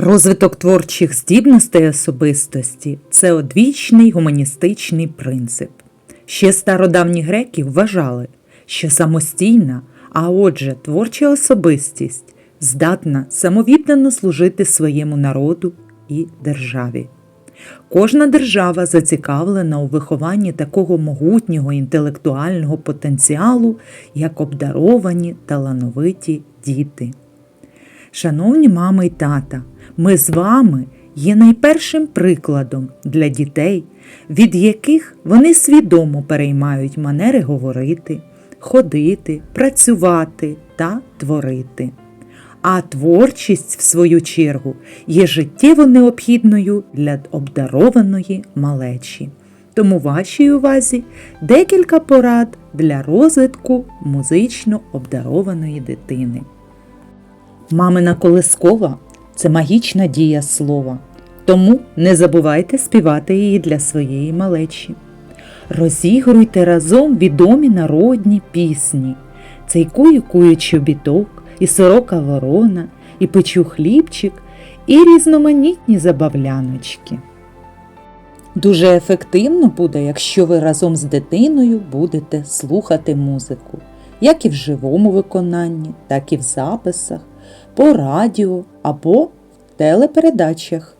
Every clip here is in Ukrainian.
Розвиток творчих здібностей особистості це одвічний гуманістичний принцип. Ще стародавні греки вважали, що самостійна, а отже, творча особистість здатна самовіддано служити своєму народу і державі. Кожна держава зацікавлена у вихованні такого могутнього інтелектуального потенціалу, як обдаровані талановиті діти. Шановні мами й тата, ми з вами є найпершим прикладом для дітей, від яких вони свідомо переймають манери говорити, ходити, працювати та творити. А творчість, в свою чергу, є життєво необхідною для обдарованої малечі. Тому вашій увазі декілька порад для розвитку музично обдарованої дитини. Мамина колискова це магічна дія слова, тому не забувайте співати її для своєї малечі. Розігруйте разом відомі народні пісні. Цей кує кує чобіток, і сорока ворона, і печу хлібчик, і різноманітні забавляночки. Дуже ефективно буде, якщо ви разом з дитиною будете слухати музику, як і в живому виконанні, так і в записах, по радіо або в телепередачах.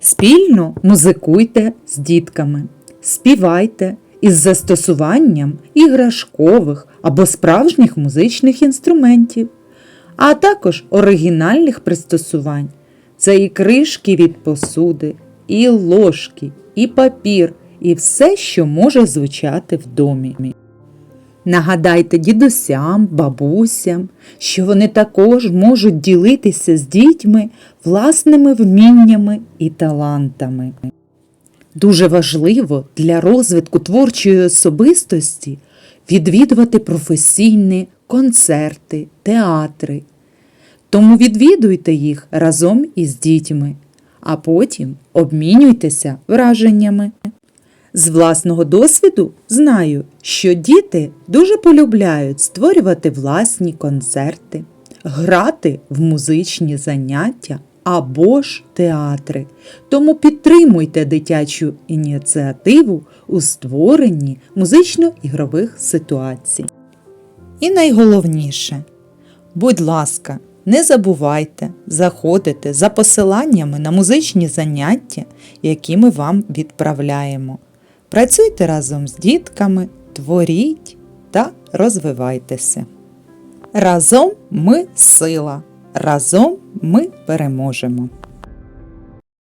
Спільно музикуйте з дітками, співайте із застосуванням іграшкових або справжніх музичних інструментів, а також оригінальних пристосувань. Це і кришки від посуди, і ложки, і папір, і все, що може звучати в домі. Нагадайте дідусям, бабусям, що вони також можуть ділитися з дітьми власними вміннями і талантами. Дуже важливо для розвитку творчої особистості відвідувати професійні концерти, театри. Тому відвідуйте їх разом із дітьми, а потім обмінюйтеся враженнями. З власного досвіду знаю, що діти дуже полюбляють створювати власні концерти, грати в музичні заняття або ж театри. Тому підтримуйте дитячу ініціативу у створенні музично-ігрових ситуацій. І найголовніше, будь ласка, не забувайте заходити за посиланнями на музичні заняття, які ми вам відправляємо. Працюйте разом з дітками, творіть та розвивайтеся. Разом ми сила, разом ми переможемо.